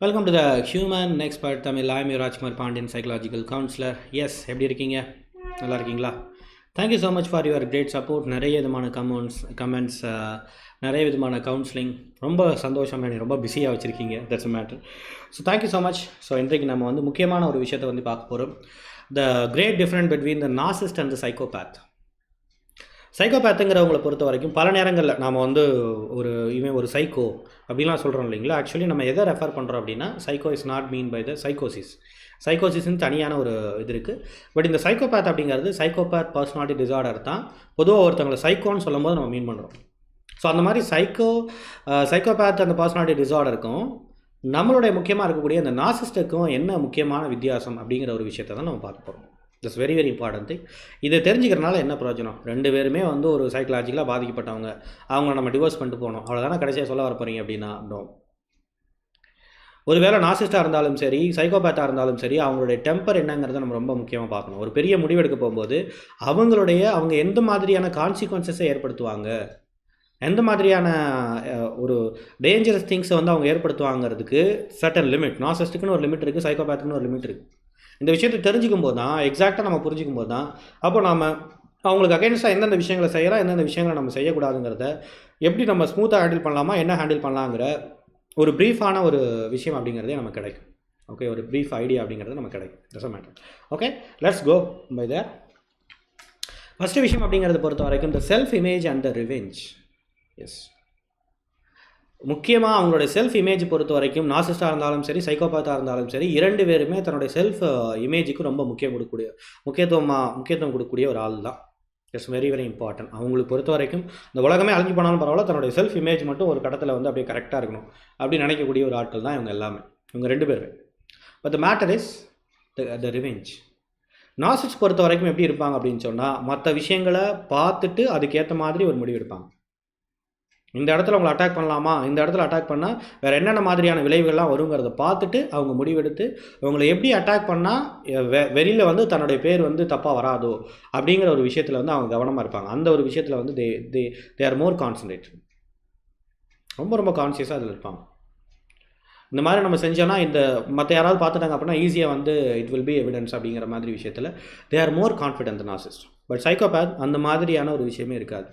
Welcome to the human expert Tamil I'm Rajkumar Pandian psychological counsellor yes எப்படி இருக்கீங்க? நல்லா இருக்கீங்களா? Thank you so much for your great support நிறைய விதமான comments comments uh, நிறைய விதமான கவுன்சிலிங் ரொம்ப சந்தோஷம். என்னை ரொம்ப பிஸியாக வச்சுருக்கீங்க. That's matter so thank you so much so இன்றைக்கு நம்ம வந்து முக்கியமான ஒரு விஷயத்தை வந்து பார்க்க போகிறோம் the great different between the narcissist and the psychopath சைக்கோபேத்துங்கிறவங்களை பொறுத்த வரைக்கும் பல நேரங்களில் நாம் வந்து ஒரு இவன் ஒரு சைக்கோ அப்படிலாம் சொல்கிறோம் இல்லைங்களா? ஆக்சுவலி நம்ம எதை ரெஃபர் பண்ணுறோம் அப்படின்னா psycho is not mean by the சைக்கோசிஸ் சைக்கோசிஸ்னு தனியான ஒரு இது இருக்குது பட் இந்த சைக்கோபேத் அப்படிங்கிறது சைக்கோபேத் பர்சனாலிட்டி டிசார்டர் தான் பொதுவாக ஒருத்தவங்களை சைக்கோன்னு சொல்லும் போது நம்ம மீன் பண்ணுறோம் ஸோ அந்த மாதிரி சைக்கோ சைக்கோபேத் அந்த பர்சனாலிட்டி டிசார்டருக்கும் நம்மளுடைய முக்கியமாக இருக்கக்கூடிய அந்த நாசிஸ்டுக்கும் என்ன முக்கியமான வித்தியாசம் அப்படிங்கிற ஒரு விஷயத்தை தான் நம்ம பார்க்க போகிறோம் இட்ஸ் வெரி வெரி இம்பார்ட்டன்ட் இதை தெரிஞ்சுக்கிறனால என்ன பிரயோஜனம்? ரெண்டு பேருமே வந்து ஒரு சைக்கலாஜிக்கலாக பாதிக்கப்பட்டவங்க. அவங்கள நம்ம டிவோர்ஸ் பண்ணிட்டு போகணும். அவ்வளோதானே கடைசியாக சொல்ல வர போகிறீங்க அப்படின்னா? நோ ஒருவேளை நாசிஸ்டாக இருந்தாலும் சரி சைக்கோபேத்தாக இருந்தாலும் சரி அவங்களுடைய டெம்பர் என்னங்கிறத நம்ம ரொம்ப முக்கியமாக பார்க்கணும். ஒரு பெரிய முடிவெடுக்க போகும்போது அவங்களுடைய அவங்க எந்த மாதிரியான கான்சிக்வன்சஸை ஏற்படுத்துவாங்க? எந்த மாதிரியான ஒரு டேஞ்சரஸ் திங்ஸை வந்து அவங்க ஏற்படுத்துவாங்கிறதுக்கு சர்டன் லிமிட் நாசிஸ்ட்டுக்குன்னு ஒரு லிமிட் இருக்குது சைக்கோபேத்துக்குன்னு ஒரு லிமிட் இருக்குது இந்த விஷயத்தை தெரிஞ்சுக்கும் போது தான் எக்ஸாக்டாக நம்ம புரிஞ்சிக்கும் போது தான் அப்போ நம்ம அவங்களுக்கு அகைன்ஸ்டாக எந்தெந்த விஷயங்களை செய்யலாம் எந்தெந்த விஷயங்களை நம்ம செய்யக்கூடாதுங்கிறத எப்படி நம்ம ஸ்மூத்தாக ஹேண்டில் பண்ணலாமா என்ன ஹேண்டில் பண்ணலாங்கிற ஒரு ப்ரீஃபான ஒரு விஷயம் அப்படிங்கிறதே நமக்கு கிடைக்கும். ஓகே ஒரு ப்ரீஃப் ஐடியா அப்படிங்கிறது நமக்கு கிடைக்கும். Doesn't matter okay let's go by the first விஷயம் அப்படிங்கிறத பொறுத்த வரைக்கும் இந்த self image and the revenge as முக்கியமாக அவங்களுடைய செல்ஃப் இமேஜ் பொறுத்த வரைக்கும் நாசிஸ்டாக இருந்தாலும் சரி சைக்கோபாத்தாக இருந்தாலும் சரி இரண்டு பேருமே தன்னுடைய செல்ஃப் இமேஜுக்கு ரொம்ப முக்கியம் கொடுக்கக்கூடிய முக்கியத்துவமாக முக்கியத்துவம் கொடுக்கக்கூடிய ஒரு ஆள் தான். இட்ஸ் வெரி வெரி இம்பார்ட்டன்ட் அவங்களுக்கு பொறுத்த வரைக்கும் இந்த உலகமே அழிஞ்சு போனாலும் பரவாயில்ல தன்னுடைய செல்ஃப் இமேஜ் மட்டும் ஒரு கடத்தில் வந்து அப்படியே கரெக்டாக இருக்கணும் அப்படி நினைக்கக்கூடிய ஒரு ஆட்கள் தான் இவங்க எல்லாமே. இவங்க ரெண்டு பேருமே. But the matter is the the revenge narcissist பொறுத்த வரைக்கும் எப்படி இருப்பாங்க அப்படின்னு சொன்னால் மற்ற விஷயங்களை பார்த்துட்டு அதுக்கேற்ற மாதிரி ஒரு முடிவு எடுப்பாங்க. இந்த இடத்துல உங்களை அட்டாக் பண்ணலாமா? இந்த இடத்துல அட்டாக் பண்ணால் வேறு என்னென்ன மாதிரியான விளைவுகள்லாம் வருங்கிறத பார்த்துட்டு அவங்க முடிவெடுத்து அவங்களை எப்படி அட்டாக் பண்ணால் வெ வெளியில் வந்து தன்னுடைய பேர் வந்து தப்பாக வராதோ அப்படிங்கிற ஒரு விஷயத்தில் வந்து அவங்க கவனமாக இருப்பாங்க. அந்த ஒரு விஷயத்தில் வந்து தே தே தே ஆர் மோர் கான்சன்ட்ரேட் ரொம்ப ரொம்ப கான்சியஸாக அதில் இருப்பாங்க. இந்த மாதிரி நம்ம செஞ்சோன்னா இந்த மற்ற யாராவது பார்த்துட்டாங்க அப்படின்னா ஈஸியாக வந்து இட் வில் பி எவிடன்ஸ் அப்படிங்கிற மாதிரி விஷயத்தில் they are more confident narcissist but psychopath அந்த மாதிரியான ஒரு விஷயமே இருக்காது.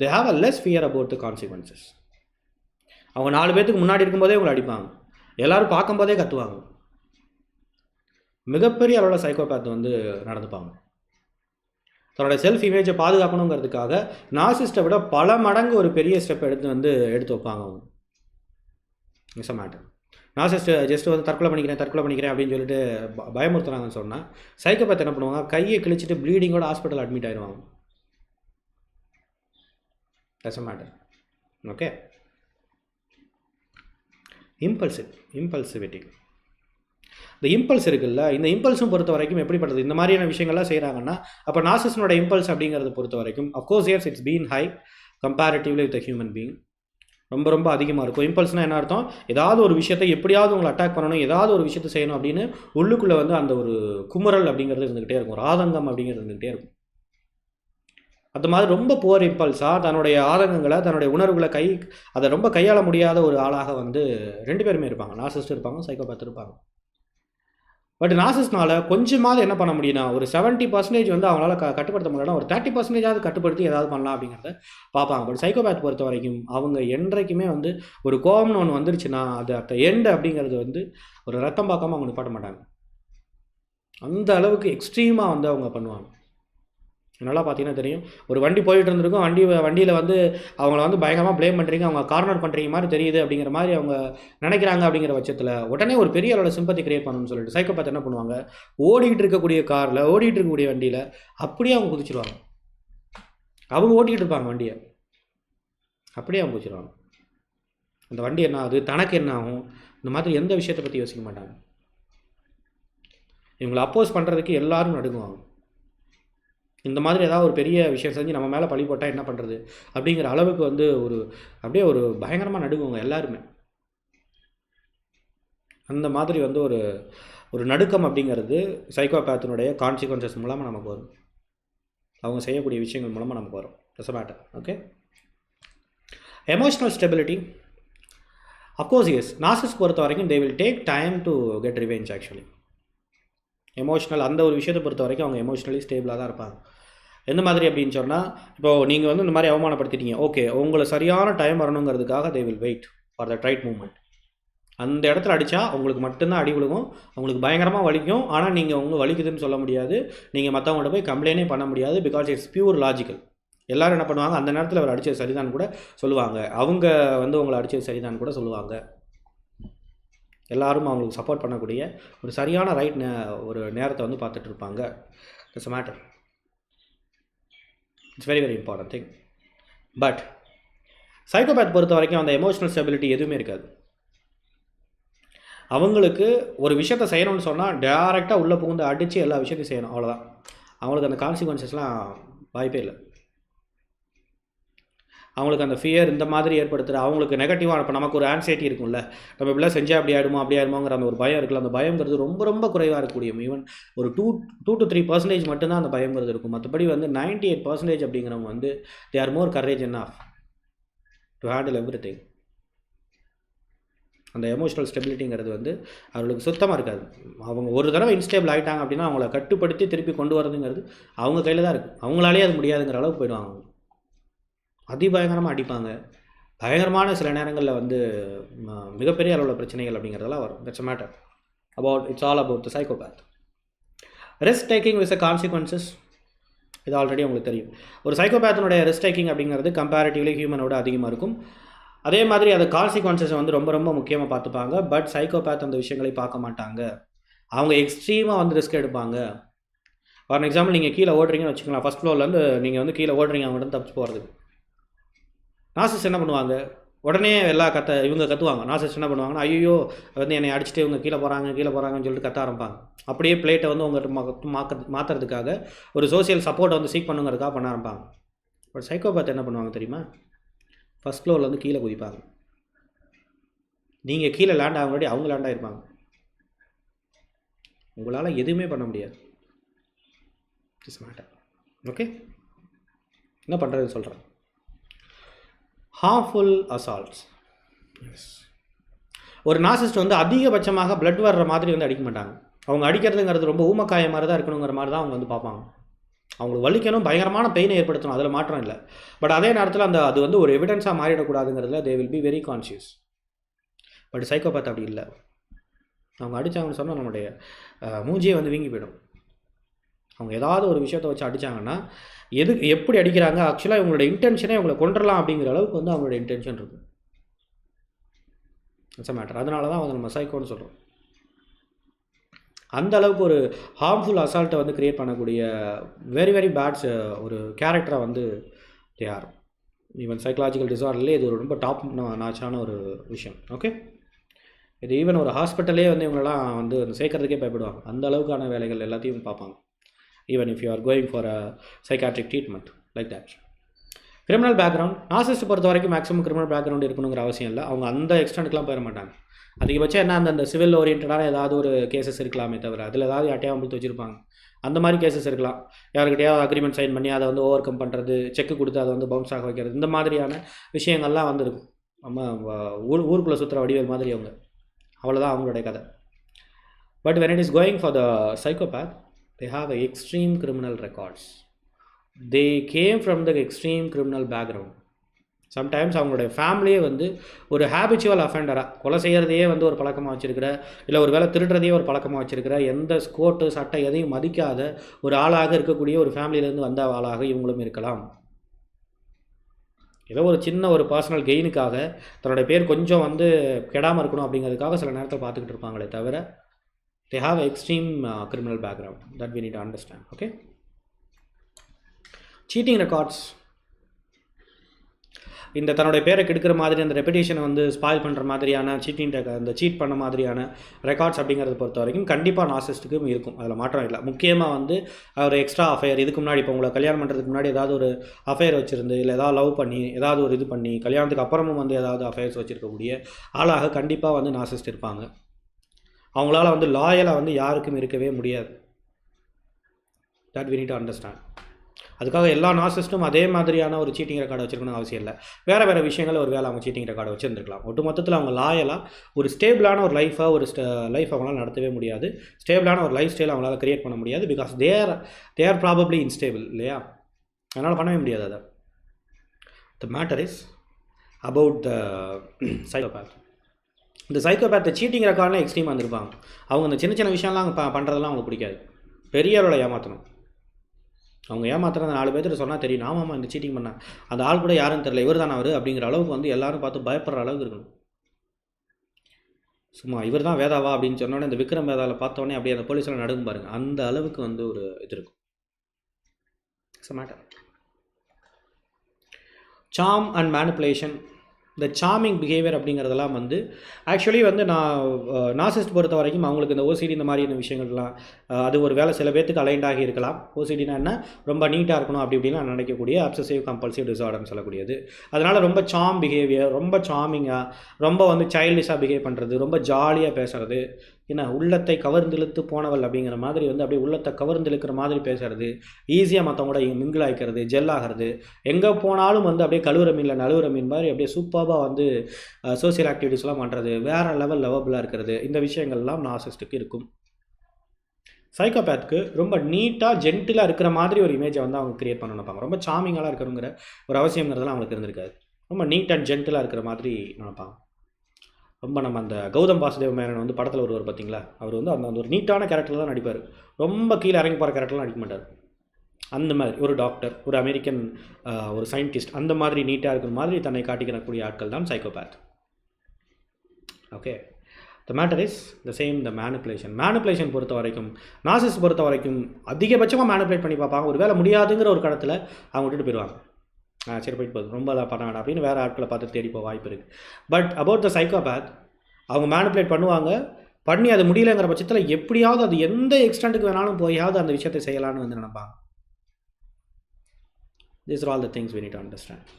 They have a less fear about the consequences அவங்க நாலு பேத்துக்கு முன்னாடி இருக்கும்போதே உங்களை அடிப்பாங்க. எல்லோரும் பார்க்கும்போதே கற்றுவாங்க மிகப்பெரிய அளவில் சைக்கோபேத் வந்து நடந்துப்பாங்க. தன்னோட செல்ஃப் இமேஜை பாதுகாக்கணுங்கிறதுக்காக நாசிஸ்ட்டை விட பல மடங்கு ஒரு பெரிய ஸ்டெப் எடுத்து வந்து எடுத்து வைப்பாங்க அவங்க. இட்ஸ் மேட்டர் நாசிஸ்ட் ஜஸ்ட் வந்து தற்கொலை பண்ணிக்கிறேன் தற்கொலை பண்ணிக்கிறேன் அப்படின்னு சொல்லிட்டு ப- பயமுறுத்துறாங்கன்னு சொன்னால் சைக்கோபேத் என்ன பண்ணுவாங்க கையை கிழிச்சிட்டு ப்ளீடிங்கோட ஹாஸ்பிட்டல் அட்மிட் ஆயிடுவாங்க. Doesn't matter. Okay impulsive impulsivity. இந்த இம்பல்ஸ் இருக்குல்ல இந்த இம்பல்ஸும் பொறுத்த வரைக்கும் எப்படிப்பட்டது? இந்த மாதிரியான விஷயங்கள்லாம் செய்கிறாங்கன்னா அப்போ நாசஸ்னோட இம்பல்ஸ் அப்படிங்கிறத பொறுத்த வரைக்கும் of course years it's been high comparatively with human being ரொம்ப ரொம்ப அதிகமாக இருக்கும். இம்பல்ஸ்னால் என்ன அர்த்தம்? ஏதாவது ஒரு விஷயத்தை எப்படியாவது உங்களை அட்டாக் பண்ணணும் ஏதாவது ஒரு விஷயத்தை செய்யணும் அப்படின்னு உள்ளுக்குள்ளே வந்து அந்த ஒரு குமரல் அப்படிங்கிறது இருந்துக்கிட்டே இருக்கும். ஒரு ஆதங்கம் அப்படிங்கிறது இருந்துக்கிட்டே இருக்கும். அந்த மாதிரி ரொம்ப புவர் இம்பல்ஸாக தன்னுடைய ஆதங்கங்களை தன்னுடைய உணர்வுகளை கை அதை ரொம்ப கையாள முடியாத ஒரு ஆளாக வந்து ரெண்டு பேருமே இருப்பாங்க. நாசிஸ்ட் இருப்பாங்க சைக்கோபேத் இருப்பாங்க. பட் நாசஸ்னால் கொஞ்சமாவது என்ன பண்ண முடியும்னா ஒரு செவன்ட்டி பர்சன்டேஜ் வந்து அவங்களால க கட்டுப்படுத்த முடியலனா ஒரு தேர்ட்டி பர்சன்டேஜாவது கட்டுப்படுத்தி ஏதாவது பண்ணலாம் அப்படிங்கிறத பார்ப்பாங்க. பட் சைக்கோபேத் பொறுத்த வரைக்கும் அவங்க என்றைக்குமே வந்து ஒரு கோபம்னு ஒன்று வந்துருச்சுன்னா அது அட் எண்டு அப்படிங்கிறது வந்து ஒரு ரத்தம் பார்க்காம அவங்க நிப்பாட்ட மாட்டாங்க. அந்த அளவுக்கு எக்ஸ்ட்ரீமாக வந்து அவங்க பண்ணுவாங்க. நல்லா பார்த்தீங்கன்னா தெரியும். ஒரு வண்டி போயிட்டு இருந்திருக்கும் வண்டி வண்டியில் வந்து அவங்கள வந்து பயங்கரமாக ப்ளேம் பண்ணுறீங்க அவங்க கார்னர் பண்ணுறீங்க மாதிரி தெரியுது அப்படிங்கிற மாதிரி அவங்க நினைக்கிறாங்க அப்படிங்கிற பட்சத்தில் உடனே ஒரு பெரிய அளவில் சிம்பத்தி கிரியேட் பண்ணணும்னு சொல்லிட்டு சைக்கோபாத் என்ன பண்ணுவாங்க? ஓடிக்கிட்டு இருக்கக்கூடிய காரில் ஓடிக்கிட்டு இருக்கக்கூடிய வண்டியில் அப்படியே அவங்க குதிச்சிருவாங்க. அவங்க ஓட்டிகிட்டு இருப்பாங்க வண்டியை. அப்படியே அவங்க குதிச்சிருவாங்க. அந்த வண்டி என்ன ஆகுது? தனக்கு என்ன ஆகும்? இந்த மாதிரி எந்த விஷயத்தை பற்றி யோசிக்க மாட்டாங்க. இவங்களை அப்போஸ் பண்ணுறதுக்கு எல்லோரும் நடுங்குவாங்க. இந்த மாதிரி ஏதாவது ஒரு பெரிய விஷயம் செஞ்சு நம்ம மேலே பழி போட்டால் என்ன பண்ணுறது அப்படிங்கிற அளவுக்கு வந்து ஒரு அப்படியே ஒரு பயங்கரமாக நடுங்குவாங்க எல்லாருமே. அந்த மாதிரி வந்து ஒரு ஒரு நடுக்கம் அப்படிங்கிறது சைக்கோபேத்தினுடைய கான்சிக்வன்சஸ் மூலமாக நமக்கு வரும். அவங்க செய்யக்கூடிய விஷயங்கள் மூலமாக நமக்கு வரும். Does matter okay emotional stability of course as narcissist பொறுத்த வரைக்கும் they will take time to get revenge actually emotional அந்த ஒரு விஷயத்தை பொறுத்த வரைக்கும் அவங்க எமோஷ்னலி ஸ்டேபிளாக தான் இருப்பாங்க. எந்த மாதிரி அப்படின்னு சொன்னால் இப்போது நீங்கள் வந்து இந்த மாதிரி அவமானப்படுத்திட்டீங்க. ஓகே உங்களை சரியான time வரணுங்கிறதுக்காக they will wait for the right moment அந்த இடத்துல அடித்தா உங்களுக்கு மட்டும்தான் அடி விழுகும் உங்களுக்கு பயங்கரமாக வலிக்கும். ஆனால் நீங்கள் உங்கள் வலிக்குதுன்னு சொல்ல முடியாது. நீங்கள் மற்றவங்கள்ட்ட போய் கம்ப்ளைண்டே பண்ண முடியாது பிகாஸ் இட்ஸ் பியூர் லாஜிக்கல் எல்லோரும் என்ன பண்ணுவாங்க அந்த நேரத்தில் அவர் அடித்தது சரிதான் கூட சொல்லுவாங்க. அவங்க வந்து உங்களை அடித்தது சரிதான் கூட சொல்லுவாங்க. எல்லாரும் அவங்களுக்கு சப்போர்ட் பண்ணக்கூடிய ஒரு சரியான ரைட் நே ஒரு நேரத்தை வந்து பார்த்துட்டு இருப்பாங்க it's matter it's very very important thing but psychopath பொறுத்த வரைக்கும் அந்த எமோஷனல் ஸ்டெபிலிட்டி எதுவுமே இருக்காது. அவங்களுக்கு ஒரு விஷயத்த செய்யணும்னு சொன்னால் டேரெக்டாக உள்ளே புகுந்து அடித்து எல்லா விஷயத்தையும் செய்யணும். அவ்வளோதான் அவங்களுக்கு அந்த கான்சிக்வன்சஸ்லாம் வாய்ப்பே இல்லை. அவங்களுக்கு அந்த ஃபியர் இந்த மாதிரி ஏற்படுத்துகிற அவங்களுக்கு நெகட்டிவாக இப்போ நமக்கு ஒரு ஆன்சைட்டி இருக்கும்ல நம்ம இப்படிலாம் செஞ்சால் அப்படி ஆகிடுமோ அப்படி ஆயிடுமோங்கிற அந்த ஒரு பயம் இருக்குல்ல அந்த பயங்கிறது ரொம்ப ரொம்ப குறைவாக இருக்கக்கூடிய ஈவன் ஒரு two two to three percentage மட்டும்தான் அந்த பயங்கிறது இருக்கும். மற்றபடி வந்து நைன்டி எயிட் பர்சன்டேஜ் அப்படிங்கிறவங்க வந்து தே ஆர் மோர் கரேஜ் என்ன டு ஹேண்டில் எவ்ரி திங் அந்த எமோஷனல் ஸ்டெபிலிட்டிங்கிறது வந்து அவர்களுக்கு சுத்தமாக இருக்காது. அவங்க ஒரு தடவை இன்ஸ்டேபிள் ஆகிட்டாங்க அப்படின்னா அவங்கள கட்டுப்படுத்தி திருப்பி கொண்டு வரதுங்கிறது அவங்க கையில் தான் இருக்குது அவங்களாலே அது முடியாதுங்கிற அளவுக்கு போயிடுவாங்க அவங்க. அதிபயங்கரமாக அடிப்பாங்க. பயங்கரமான சில நேரங்களில் வந்து ம, மிகப்பெரிய அளவில் பிரச்சனைகள் அப்படிங்கிறதெல்லாம் வரும். That's matter about it's all about the psychopath risk taking with consequences இது ஆல்ரெடி உங்களுக்கு தெரியும். ஒரு சைக்கோபேத்தனுடைய ரிஸ்க் டேக்கிங் அப்படிங்கிறது கம்பேரிட்டிவ்லி ஹியூமனோட அதிகமாக இருக்கும். அதே மாதிரி அது கான்சிக்வன்சஸ் வந்து ரொம்ப ரொம்ப முக்கியமாக பார்த்துப்பாங்க. பட் சைக்கோபேத் அந்த விஷயங்களை பார்க்க மாட்டாங்க. அவங்க எக்ஸ்ட்ரீமாக வந்து ரிஸ்க் எடுப்பாங்க. ஃபார் எக்ஸாம்பிள் நீங்கள் கீழே ஓடுறீங்கன்னு வச்சுக்கலாம் ஃபஸ்ட் ஃப்ளோர்லேருந்து நீங்கள் வந்து கீழே ஓடுறீங்க அவங்ககிட்ட தப்பிச்சு போகிறதுக்கு நாசஸ் என்ன பண்ணுவாங்க? உடனே எல்லா கத்த இவங்க கத்துவாங்க. நாசஸ் என்ன பண்ணுவாங்கன்னா ஐயோ வந்து என்னை அடிச்சுட்டு இவங்க கீழே போகிறாங்க கீழே போகிறாங்கன்னு சொல்லிட்டு கத்த ஆரம்பிப்பாங்க. அப்படியே பிளேட்டை வந்து உங்கள்கிட்ட மாக்க மாற்றுறதுக்காக ஒரு சோஷியல் சப்போர்ட்டை வந்து சீக் பண்ணுங்கிறதுக்காக பண்ண ஆரம்பிப்பாங்க. பட் சைக்கோபாத் என்ன பண்ணுவாங்க தெரியுமா? ஃபஸ்ட் ஃப்ளோரில் வந்து கீழே குதிப்பாங்க. நீங்கள் கீழே லேண்ட் ஆக முன்னாடி அவங்க லேண்ட் ஆகிருப்பாங்க உங்களால் எதுவுமே பண்ண முடியாது. இட்ஸ் மேட்டர் ஓகே என்ன பண்ணுறதுன்னு சொல்கிறேன் ஹார்ம்ஃபுல் அசால்ட்ஸ் ஒரு நாசிஸ்ட் வந்து அதிகபட்சமாக பிளட் வர்ற மாதிரி வந்து அடிக்க மாட்டாங்க. அவங்க அடிக்கிறதுங்கிறது ரொம்ப ஊமக்காய மாதிரி தான் இருக்கணுங்கிற மாதிரி தான் அவங்க வந்து பார்ப்பாங்க. அவங்களுக்கு வலிக்கணும் பயங்கரமான பெயினை ஏற்படுத்தணும் அதில் மாற்றம் இல்லை. பட் அதே நேரத்தில் அந்த அது வந்து ஒரு எவிடன்ஸாக மாறிடக்கூடாதுங்கிறதுல they will be very conscious but psychopath அப்படி இல்லை. அவங்க அடித்தாங்கன்னு சொன்னால் நம்மளுடைய மூஞ்சியே வந்து வீங்கி போயிடும். அவங்க ஏதாவது ஒரு விஷயத்தை வச்சு அடித்தாங்கன்னா எது எப்படி அடிக்கிறாங்க? ஆக்சுவலாக இவங்களோட இன்டென்ஷனே இவங்களை கொண்டுடலாம் அப்படிங்கிற அளவுக்கு வந்து அவங்களோட இன்டென்ஷன் இருக்கும். இட்ஸ் மேட்டர் அதனால தான் வந்து நம்ம சைக்கோன்னு சொல்கிறோம் அந்த அளவுக்கு ஒரு ஹார்ம்ஃபுல் அசால்ட்டை வந்து கிரியேட் பண்ணக்கூடிய வெரி வெரி பேட்ஸ் ஒரு கேரக்டரை வந்து யார்? ஈவன் சைக்கலாஜிக்கல் டிசார்டர்லேயே இது ஒரு ரொம்ப டாப் நாச்சான ஒரு விஷயம். ஓகே இது ஈவன் ஒரு ஹாஸ்பிட்டலே வந்து இவங்களெல்லாம் வந்து சேர்க்கறதுக்கே பயப்படுவாங்க. அந்த அளவுக்கான வேலைகள் எல்லாத்தையும் பார்ப்பாங்க. Even if you are going for a psychiatric treatment like that criminal background narcissist பொறுத்த வரைக்கும் மேக்ஸிமம் கிரிமினல் பேக்ரவுண்ட் இருக்கணுங்கிற அவசியம் இல்லை. அவங்க அந்த எக்ஸ்டெண்ட்லாம் போயிட மாட்டாங்க. அதிகபட்சம் என்ன அந்த சிவில் ஓரியன்டான ஏதாவது ஒரு கேசஸ் இருக்கலாமே தவிர அதில் ஏதாவது அட்டையாமல் வச்சுருப்பாங்க அந்த மாதிரி கேசஸ் இருக்கலாம். யாருக்கிட்டையாவது அக்ரிமெண்ட் சைன் பண்ணி அதை வந்து ஓவர் கம் பண்ணுறது செக்கு கொடுத்து அதை வந்து பவுன்ஸ் ஆக வைக்கிறது இந்த மாதிரியான விஷயங்கள்லாம் வந்திருக்கும். நம்ம ஊர் ஊருக்குள்ளே சுற்றுற வடிவேல் மாதிரி அவங்க. அவ்வளோதான் அவங்களுடைய கதை. But when it is going for the psychopath they have extreme extreme criminal records. They came from the extreme criminal background. Sometimes அவங்களுடைய ஃபேமிலியே வந்து ஒரு ஹேபிச்சுவல் அஃபெண்டராக கொலை செய்கிறதையே வந்து ஒரு பழக்கமாக வச்சுருக்கிற இல்லை ஒரு வேலை திருடுறதையே ஒரு பழக்கமாக வச்சுருக்கிற எந்த ஸ்கோட்டு சட்டை எதையும் மதிக்காத ஒரு ஆளாக இருக்கக்கூடிய ஒரு ஃபேமிலியிலேருந்து வந்த ஆளாக இவங்களும் இருக்கலாம். ஏதோ ஒரு சின்ன ஒரு பர்சனல் கெயினுக்காக தன்னோட பேர் கொஞ்சம் வந்து கெடாமல் இருக்கணும் அப்படிங்கிறதுக்காக சில நேரத்தில் பார்த்துக்கிட்டு இருப்பாங்களே தவிர they have extreme criminal background that we need to understand okay cheating records இந்த தன்னுடைய பேரை கெடுக்கிற மாதிரி அந்த ரெப்புடேஷனை வந்து ஸ்பாயில் பண்ணுற மாதிரியான சீட்டிங் அந்த சீட் பண்ண மாதிரியான ரெக்கார்ட்ஸ் அப்படிங்கிறத பொறுத்த வரைக்கும் கண்டிப்பாக நாசிஸ்ட்டுக்கும் இருக்கும். அதில் மாற்றம் இல்லை. முக்கியமாக வந்து ஒரு எக்ஸ்ட்ரா அஃபேர் இதுக்கு முன்னாடி இப்போ உங்களை கல்யாணம் பண்ணுறதுக்கு முன்னாடி ஏதாவது ஒரு அஃபேர் வச்சுருந்து இல்லை ஏதாவது லவ் பண்ணி ஏதாவது ஒரு இது பண்ணி கல்யாணத்துக்கு அப்புறமும் வந்து ஏதாவது அஃபேர்ஸ் வச்சுருக்கக்கூடிய ஆளாக கண்டிப்பாக வந்து நாசிஸ்ட் இருப்பாங்க. அவங்களால வந்து லாயலாக வந்து யாருக்கும் இருக்கவே முடியாது. தட் வி நீட் அண்டர்ஸ்டாண்ட் அதுக்காக எல்லா நாசிஸ்ட்டும் அதே மாதிரியான ஒரு சீட்டிங் ரெக்கார்டு வச்சிருக்கணும் அவசியம் இல்லை. வேறு வேறு விஷயங்கள் ஒரு வேலை அவங்க சீட்டிங் ரெக்கார்டு வச்சுருந்துருக்கலாம். ஒட்டு மொத்தத்தில் அவங்க லாயலாக ஒரு ஸ்டேபிளான ஒரு லைஃபாக ஒரு லைஃப் அவங்களால நடத்தவே முடியாது. ஸ்டேபிளான ஒரு லைஃப் ஸ்டைல் அவங்களால கிரியேட் பண்ண முடியாது because they're they're probably instable இல்லையா? அதனால் பண்ணவே முடியாது அதை. The matter is about the psychopath இந்த சைக்கோபேத்தை சீட்டிங் ரெக்கார்ட்லாம் எக்ஸ்ட்ரீமாக வந்திருப்பாங்க அவங்க அந்த சின்ன சின்ன விஷயம்லாம் அவங்க பண்ணுறதெல்லாம் அவங்களுக்கு பிடிக்காது. பெரிய அளவில் ஏமாற்றணும் அவங்க ஏமாத்துறது நாலு பேர்த்து சொன்னால் தெரியும். ஆமாம் இந்த சீட்டிங் பண்ண அந்த ஆள் கூட யாருன்னு தெரில இவர் தான் அவர் அப்படிங்கிற அளவுக்கு வந்து எல்லாரும் பார்த்து பயப்படுற அளவுக்கு இருக்கணும். சும்மா இவர் தான் வேதாவா அப்படின்னு சொன்னோடனே இந்த விக்ரம் வேதாவில் பார்த்தோன்னே அப்படியே அந்த போலீஸ்லாம் நடக்கும் பாருங்கள் அந்த அளவுக்கு வந்து ஒரு இது இருக்கும். It's matter charm and manipulation இந்த சாமிங் பிஹேவியர் அப்படிங்கிறதெல்லாம் வந்து ஆக்சுவலி வந்து நான் நாசிஸ்ட் பொறுத்த வரைக்கும் அவங்களுக்கு இந்த ஓசிடி இந்த மாதிரியான விஷயங்கள்லாம் அது ஒரு வேலை சில பேர்த்துக்கு அலைண்ட் இருக்கலாம். ஓசிடினா என்ன? ரொம்ப நீட்டாக இருக்கணும் அப்படி இப்படின்னு நினைக்கக்கூடிய அப்சசிவ் கம்பல்சிவ் டிசார்டர்னு சொல்லக்கூடியது. அதனால் ரொம்ப சாம் பிஹேவியர் ரொம்ப சாமிங்காக ரொம்ப வந்து சைல்டிஷாக பிஹேவ் பண்ணுறது ரொம்ப ஜாலியாக பேசுகிறது என்ன உள்ளத்தை கவர்ந்திழுத்து போனவள் அப்படிங்கிற மாதிரி வந்து அப்படியே உள்ளத்தை கவர்ந்திழுக்கிற மாதிரி பேசுறது ஈஸியாக மற்றவங்க கூட மிங்கிள் ஆகிக்கிறது ஜெல் ஆகிறது எங்கே போனாலும் வந்து அப்படியே கழுவுற மீனில் நழுவுற மீன் மாதிரி அப்படியே சூப்பராக வந்து சோசியல் ஆக்டிவிட்டிஸ்லாம் பண்ணுறது வேறு லெவல் லெவபிளாக இருக்கிறது இந்த விஷயங்கள்லாம் நாசிஸ்ட்டுக்கு இருக்கும். சைக்கோபேத்துக்கு ரொம்ப நீட்டாக ஜென்டிலாக இருக்கிற மாதிரி ஒரு இமேஜை வந்து அவங்க கிரியேட் பண்ண நினைப்பாங்க. ரொம்ப சாமிங்களாக இருக்கணுங்கிற ஒரு அவசியங்கிறதுலாம் அவங்களுக்கு இருந்திருக்காது. ரொம்ப நீட் அண்ட் ஜென்டிலாக இருக்கிற மாதிரி நினைப்பாங்க. ரொம்ப நம்ம அந்த கௌதம் வாசுதேவ மேனன் வந்து படத்தில் ஒருவர் பார்த்தீங்களா அவர் வந்து அந்த அந்த ஒரு நீட்டான கேரக்டர் தான் நடிப்பார். ரொம்ப கீழே இறங்கி போகிற கேரக்டர்லாம் நடிக்க மாட்டார். அந்த மாதிரி ஒரு டாக்டர் ஒரு அமெரிக்கன் ஒரு சயின்டிஸ்ட் அந்த மாதிரி நீட்டாக இருக்கிற மாதிரி தன்னை காட்டிக்கிறக்கூடிய ஆட்கள் தான் psychopath okay the matter is the same the manipulation manipulation பொறுத்த வரைக்கும் நாசிஸ் பொறுத்த வரைக்கும் அதிகபட்சமாக மேனுப்புலேட் பண்ணி பார்ப்பாங்க. ஒரு வேலை முடியாதுங்கிற ஒரு கடத்தில் அவங்க விட்டுட்டு போயிடுவாங்க. சரி போயிட்டு போகுது. ரொம்ப எல்லாம் பண்ண அப்படின்னு வேறு ஆட்களை பார்த்து தேடி போக வாய்ப்பு இருக்குது பட் அபவுட் த சைக்கோபேத் அவங்க மேனிப்புலேட் பண்ணுவாங்க. பண்ணி அது முடியலைங்கிற பட்சத்தில் எப்படியாவது அது எந்த எக்ஸ்டெண்ட்டுக்கு வேணாலும் போயாவது அந்த விஷயத்தை செய்யலாம்னு வந்து நினைப்பாங்க. This are all the things we need understand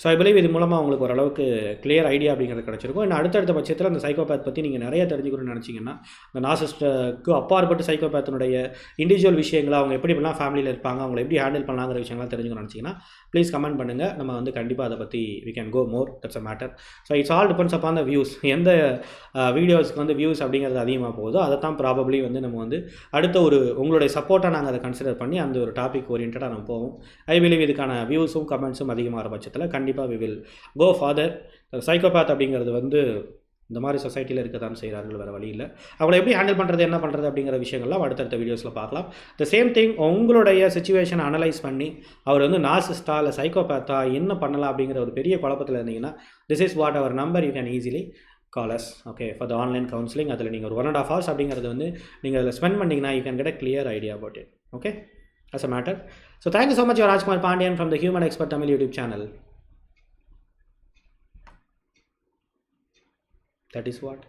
so I believe இது மூலமாக உங்களுக்கு ஓரளவுக்கு கிளியர் ஐடியா அப்படிங்கிறது கிடச்சிருக்கும். இன்னும் அடுத்தடுத்த பட்சத்தில் அந்த சைக்கோபேத் பற்றி நீங்கள் நிறைய தெரிஞ்சுக்கணும்னு நினச்சிங்கன்னா அந்த நாசிஸ்டுக்கு அப்பாற்பட்டு சைக்கோபேத்தினுடைய இண்டிவிஜுவல் விஷயங்களை அவங்க எப்படி எப்படிலாம் ஃபேமிலியில் இருப்பாங்க அவங்களை எப்படி ஹேண்டில் பண்ணலாங்கிற விஷயங்கள்லாம் தெரிஞ்சுக்கணும்னு நினச்சிங்கன்னா ப்ளீஸ் கமெண்ட் பண்ணுங்கள் நம்ம வந்து கண்டிப்பாக அதை பற்றி we can go more that's a matter so it's all depends upon the views எந்த வீடியோஸ்க்கு வந்து வியூஸ் அப்படிங்கிறது அதிகமாக போகுதோ அதை தான் ப்ராபப்ளி வந்து நம்ம வந்து அடுத்த ஒரு உங்களுடைய சப்போர்ட்டாக நாங்கள் அதை கன்சிடர் பண்ணி அந்த ஒரு டாபிக் ஓரியன்டாக நம்ம போவோம். ஐ பிலீவ் இதுக்கான வியூஸும் கமெண்ட்ஸும் அதிகமாகிற பட்சத்தில் கண்டிப்பாக we will go further psychopath அப்படிங்கிறது வந்து இந்த மாதிரி சொசைட்டியில் இருக்க தான் செய்கிறார்கள் வேறு வழி இல்லை. அவங்கள எப்படி ஹேண்டில் பண்ணுறது என்ன பண்ணுறது அப்படிங்கிற விஷயங்கள்லாம் அடுத்தடுத்த வீடியோஸில் பார்க்கலாம். த சேம் திங் உங்களுடைய சுச்சுவேஷனை அனலைஸ் பண்ணி அவர் வந்து நாசிஸ்டா இல்லை சைக்கோபேத்தா என்ன பண்ணலாம் அப்படிங்கிற ஒரு பெரிய குழப்பத்தில் இருந்தீங்கன்னா this is what our number you can easily call us okay for the online counselling அதில் நீங்கள் ஒரு ஒன் அண்ட் ஆஃப் ஹவர்ஸ் அப்படிங்கிறது வந்து நீங்கள் அதில் ஸ்பெண்ட் பண்ணிங்கன்னா you can get clear idea about it okay as a matter so thank you so much Rajkumar Pandian from the human expert Tamil YouTube channel that is what